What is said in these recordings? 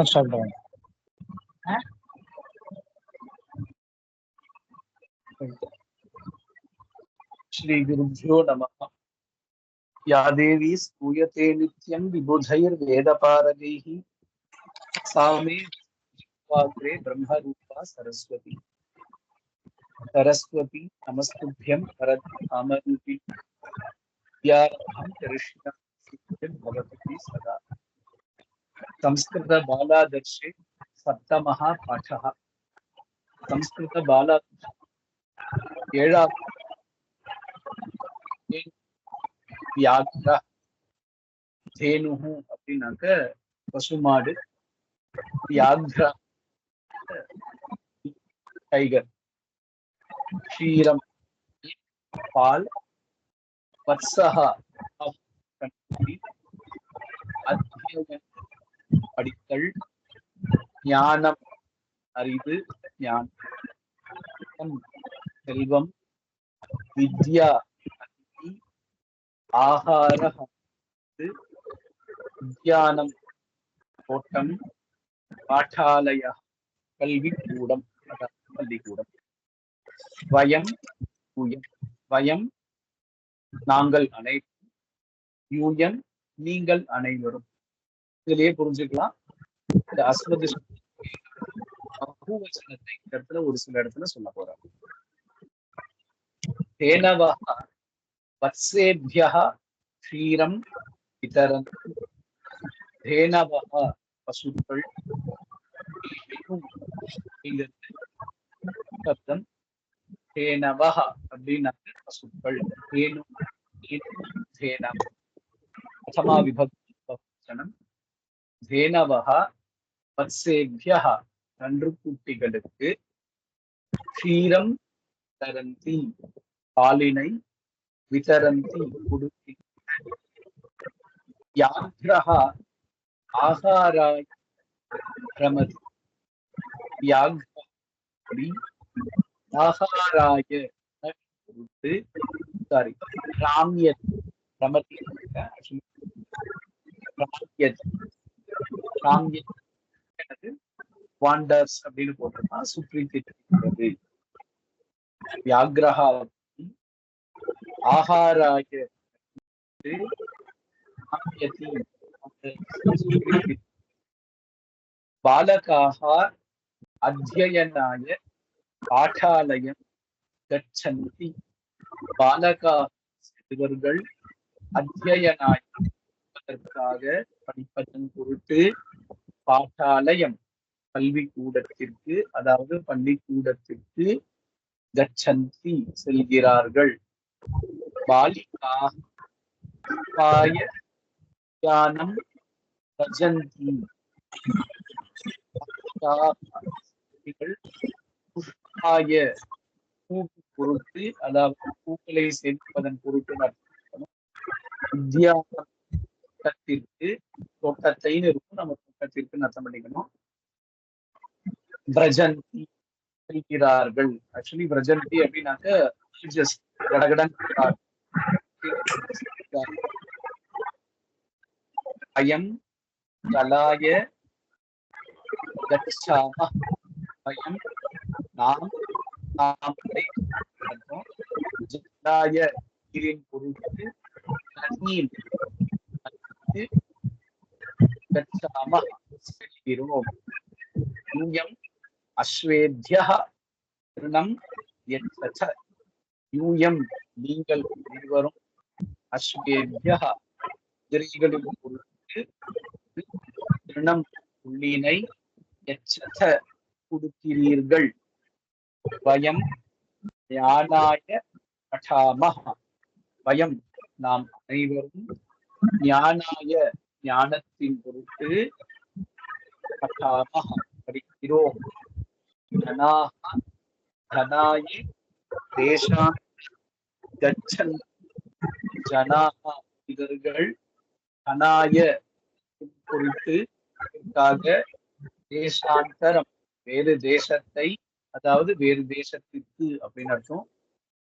Construct है श्री गुरुभ्यो नमः। या देवी स्तूयते नित्यं विबुधैर्वेदपारगैः। सा मे वाग्रे ब्रह्मरूपा सरस्वती। सरस्वती, नमस्तुभ्यं परधामरूपी या अहं करिष्यामि भवती सदा। संस्कृतबालादर्शे सप्तमः पाठः संस्कृतबाला ஏழாவது வியாக்ரா தேனுஹு அப்படின்னாக்க பசுமாடு வியாக்ரா டைகர் க்ஷீரம் பால் வத்சகா அத்தியனம் படித்தல் ஞானம் அறிவு ஞானம் செல்வம் வித்யா ஆகார வித்யானம் தோட்டம் பாட்டாலய கல்விக்கூடம் பள்ளிக்கூடம். வயம் வயம் நாங்கள் அனைவரும் யூஎன் நீங்கள் அனைவரும். இதுலயே புரிஞ்சுக்கலாம் இந்த அஸ்மதி பகுவச்சனத்தை இந்த இடத்துல ஒரு சில இடத்துல சொல்ல போறாங்க தேனவः வத்சேபியः க்ஷீரம் விதரன் தேனவः பசுக்கள் சப்தம் தேனவः அப்படின்னாக்க பசுக்கள் தேனு தேனம் பிரதமா விபக்தி பகுவச்சனம் தேனவः வத்சேபியः கன்றுக்குட்டிகளுக்கு க்ஷீரம் தரந்தி பாலினை விதரந்தி குடுக்கி வியாக்ரஹ ஆகாராய ரமதி யாக்ரி ஆகாராய பொருட்டு சாரி ராமியத் ரமதி. ராமியத் ராமியத் எனது வாண்டர்ஸ் அப்படின்னு போட்டோம்னா சுற்றி திட்டிருக்கிறது வியாகிரகா ஆகாராய பாலகாக அத்தியனாய பாட்டாலயம் கச்சந்தி பாலகா சிறுவர்கள் அத்தியனாய படிப்பதன் பொருட்டு பாட்டாலயம் கல்விக்கூடத்திற்கு அதாவது பள்ளிக்கூடத்திற்கு கச்சந்தி செல்கிறார்கள். பாலிகா தியானம் ரஜந்தி புஷ்பாய பூக்கு பொருட்டு அதாவது பூக்களை சேர்ப்பதன் பொருட்டு வித்தியாசத்திற்கு தோட்டத்தைன்னு இருக்கும் நம்ம இருக்குன்னு அர்த்தம் பண்ணிக்கணும். பிரஜந்தி இருக்கிறார்கள். ஆக்சுவலி பிரஜந்தி அப்படின்னாக்க கடகடன் அயம் கலாய கச்சாம. அயம் நாம் நாம் ஜலாய நீரின் பொருட்டு தண்ணீர் கச்சாம. செல்கிறோம் யூயம் அஸ்வேத்யா திருணம் யூயம் நீங்கள் இருவரும் அஸ்வேத்யா குதிரைகளின் பொருட்டு திருணம் புள்ளினை எச்சத கொடுக்கிறீர்கள். வயம் ஞானாய பட்டாமஹ. வயம் நாம் அனைவரும் ஞானாய ஞானத்தின் பொருட்டு பட்டாமஹ படிக்கிறோம் धनाः धनाय तेषां गच्छन् ஜனாக இவர்கள் தனாய பொருட்டு தேசாந்தரம் வேறு தேசத்தை அதாவது வேறு தேசத்திற்கு அப்படின்னு அர்த்தம்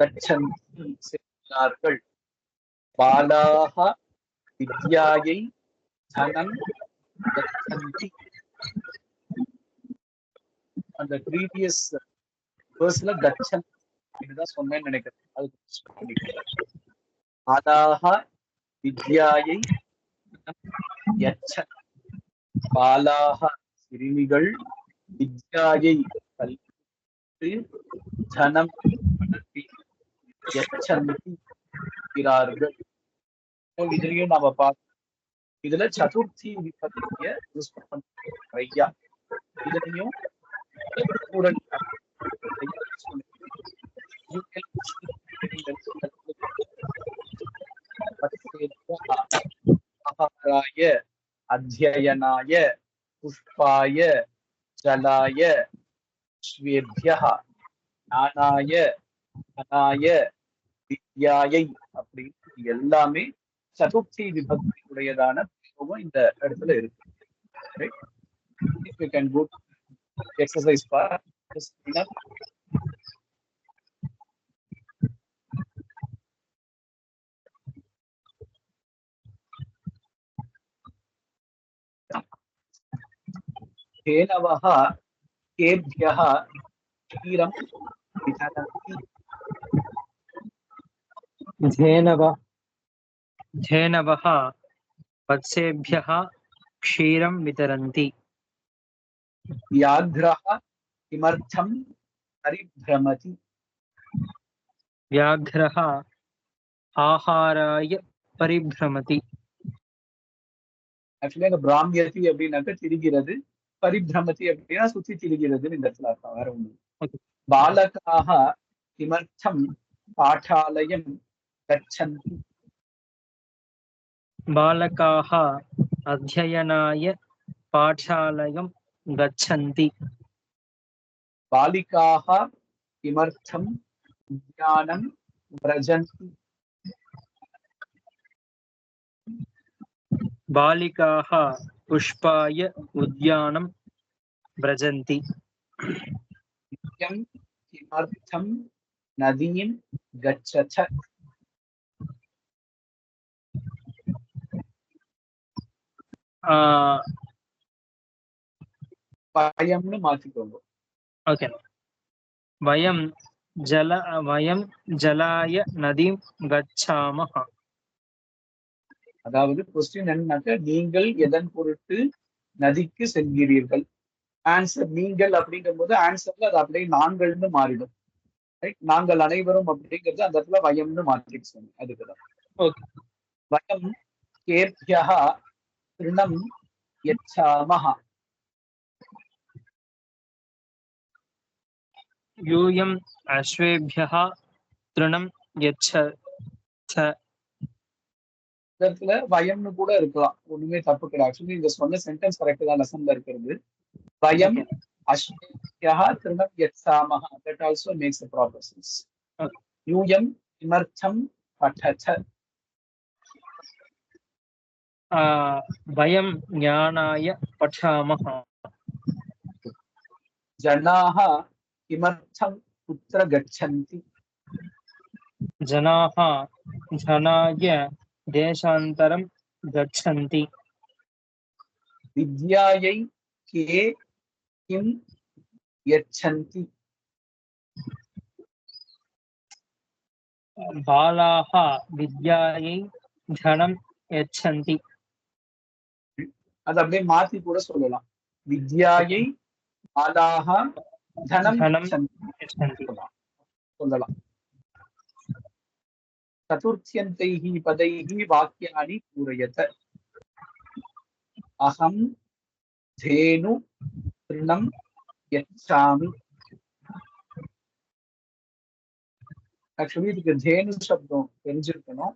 கச்சந்தி செல்கிறார்கள் பாலாக வித்யாயை தனம் கச்சந்தி அந்த ப்ரீவியஸ் வேர்ஸ்ல கச்சன் இதுதான் சொன்னேன்னு நினைக்கிறேன். அது அதாக வித்யாயை யச்சன். பாலாக சிறுமிகள் வித்யாயை கல்வி தனம் வளர்த்தி யச்சந்தி இருக்கிறார்கள். இதுலயும் நாம பார்த்தோம் இதுல சதுர்த்தி விபத்திய யூஸ் பண்ண ஐயா இதுலயும் கூட ஆகாராய அத்தியனாய புஷ்பாய ஜலாய ஸ்வேபிய ஞானாய தனாய வித்யாயை அப்படின்னு இது எல்லாமே சதுர்த்தி விபக்தி உடையதான பிரயோகம் இந்த இடத்துல இருக்கு Right? If we can go to exercise part, just enough. धेनवः केभ्यः क्षीरं वितरन्ति धेनव धेनवः वत्सेभ्यः क्षीरं वितरन्ति व्याघ्रः किमर्थं परिभ्रमति व्याघ्रः आहाराय परिभ्रमति ஆக்சுவலி அந்த பிராமியதி அப்படின்னாக்க திரிகிறது பரிபிரமதி அப்படின்னா சுத்தி திரிகிறதுன்னு இந்த இடத்துல அர்த்தம் வேற ஒண்ணு பாலகாக கிமர்த்தம் பாட்டாலயம் கச்சந்தி बालकाः अध्ययनाय पाठशालयं गच्छन्ति बालिकाः किमर्थं ज्ञानं व्रजन्ति बालिकाः पुष्पाय उद्यानं व्रजन्ति नित्यं किमर्थं नदीं गच्छथ பயம்னு மாத்திக்கோங்க. ஓகே. வயம் ஜல வயம் ஜலாய நதீம் கச்சாமஹ. அதாவது கொஸ்டின் என்னன்னாக்க நீங்கள் எதன் பொருட்டு நதிக்கு செல்கிறீர்கள்? ஆன்சர் நீங்கள் அப்படிங்கும் போது ஆன்சர்ல அது அப்படியே நாங்கள்னு மாறிடும். ரைட் நாங்கள் அனைவரும் அப்படிங்கிறது அந்த இடத்துல வயம்னு மாற்றிடுச்சு அதுக்குதான். ஓகே. வயம் கேபியா ऋणं यच्छामः यूयम् अश्वेभ्यः तृणं यच्छ இடத்துல வயம்னு கூட இருக்கலாம் ஒண்ணுமே தப்பு கிடையாது ஆக்சுவலி நீங்க சொன்ன சென்டென்ஸ் கரெக்ட் தான் லெசன்ல இருக்கிறது வயம் அஸ்யா திருணம் யட்சாமக that also makes proper sense யூயம் கிமர்த்தம் பட்டச்ச वयं ज्ञानाय पठामः। जनाः किमर्थं कुत्र गच्छन्ति? जनाः धनाय देशान्तरं गच्छन्ति। विद्यायै के किं यच्छन्ति? बालाः विद्यायै धनं यच्छन्ति। அது அப்படியே மாத்தி கூட சொல்லலாம். வித்யாயை மாலாக தனம் சொல்லலாம். சதுர்த்தியந்தைஹி பதைஹி வாக்கியானி கூறயத. அகம் தேனு திருணம் யச்சாமி ஆக்சுவலி இதுக்கு தேனு சப்தம் தெரிஞ்சிருக்கணும்.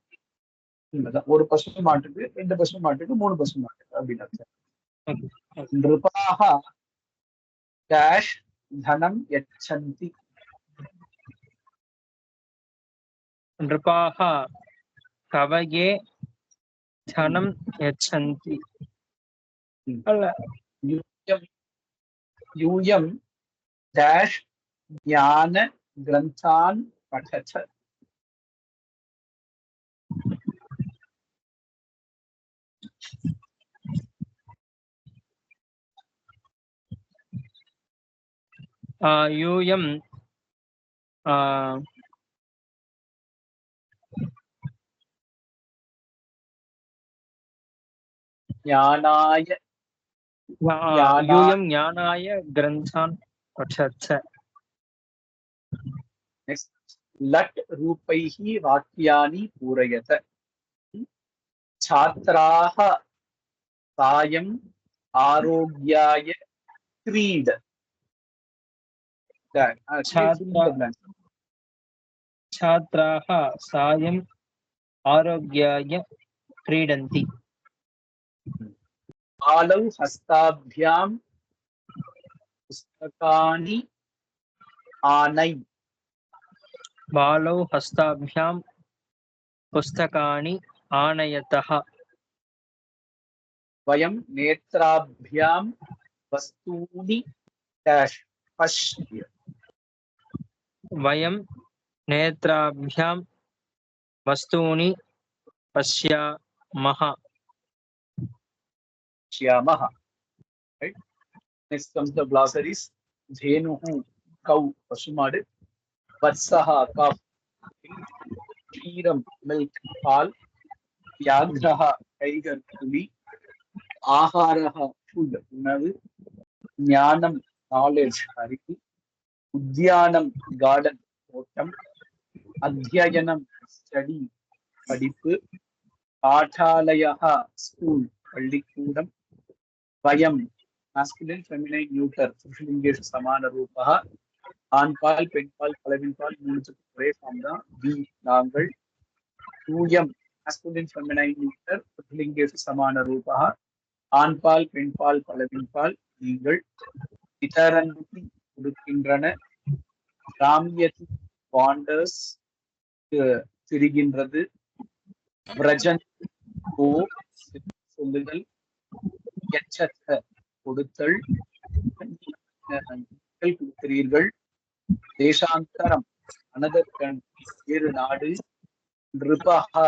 உண்மைதான் ஒரு பசு மாட்டுக்கு ரெண்டு பசு மாட்டுக்கு மூணு பசு மாட்டுக்கு அப்படின்னு அர்த்தம். நிருபாக டேஷ் தனம் யச்சந்தி நிருபாக கவயே தனம் யச்சந்தி அல்ல. யூயம் யூயம் டேஷ் ஞான கிரந்தான் படச்ச यूयं आ, ज्ञानाय आ, ज्ञाना- यूयं ज्ञानाय ग्रन्थान् पठत् लट् रूपैः वाक्यानि पूरयत। छात्राः सायम् आरोग्याय क्रीड। छात्रा- सायम् आरोग्याय क्रीडन्ति। बालौ हस्ताभ्यां पुस्तकानि आनै बालौ हस्ताभ्यां पुस्तकानि आनयतः। वयं नेत्राभ्यां वस्तूनि पश्य। वयं नेत्राभ्यां वस्तूनि पश्यामः। पश्यामः। Right? Next comes the glossaries धेनुः कौ पशुमाடு वत्सः काफ्। क्षीरं मिल्क् पाल्। வியாகிரகா கைகர் கல்வி ஆகாரகா ஃபுட் உணவு ஞானம் நாலேஜ் அறிவு உத்தியானம் கார்டன் தோட்டம் அத்தியனம் ஸ்டடி படிப்பு பாட்டாலயா ஸ்கூல் பள்ளிக்கூடம் வயம் மாஸ்குலின் ஃபெமினைன் நியூட்டர் புருஷலிங்கேஷ் சமான ரூபா ஆண்பால் பெண்பால் கலவின்பால் மூணுத்துக்கு ஒரே ஃபார்ம் தான். வி நாங்கள் தூயம் மாஸ்குலின் ஃபெமினைன் neuter புருஷலிங்கேஷு சமான ரூபா ஆண்பால் பெண்பால் பலவின்பால் நீங்கள் இதரந்தி கொடுக்கின்றன. ராமியதி வாண்டர்ஸ் திரிகின்றது. பிரஜன் ஓ சொல்லுதல். எச்சத்த கொடுத்தல். நீங்கள் கொடுக்கிறீர்கள். தேசாந்தரம் அனதர் வேறு நாடு. நிருபஹா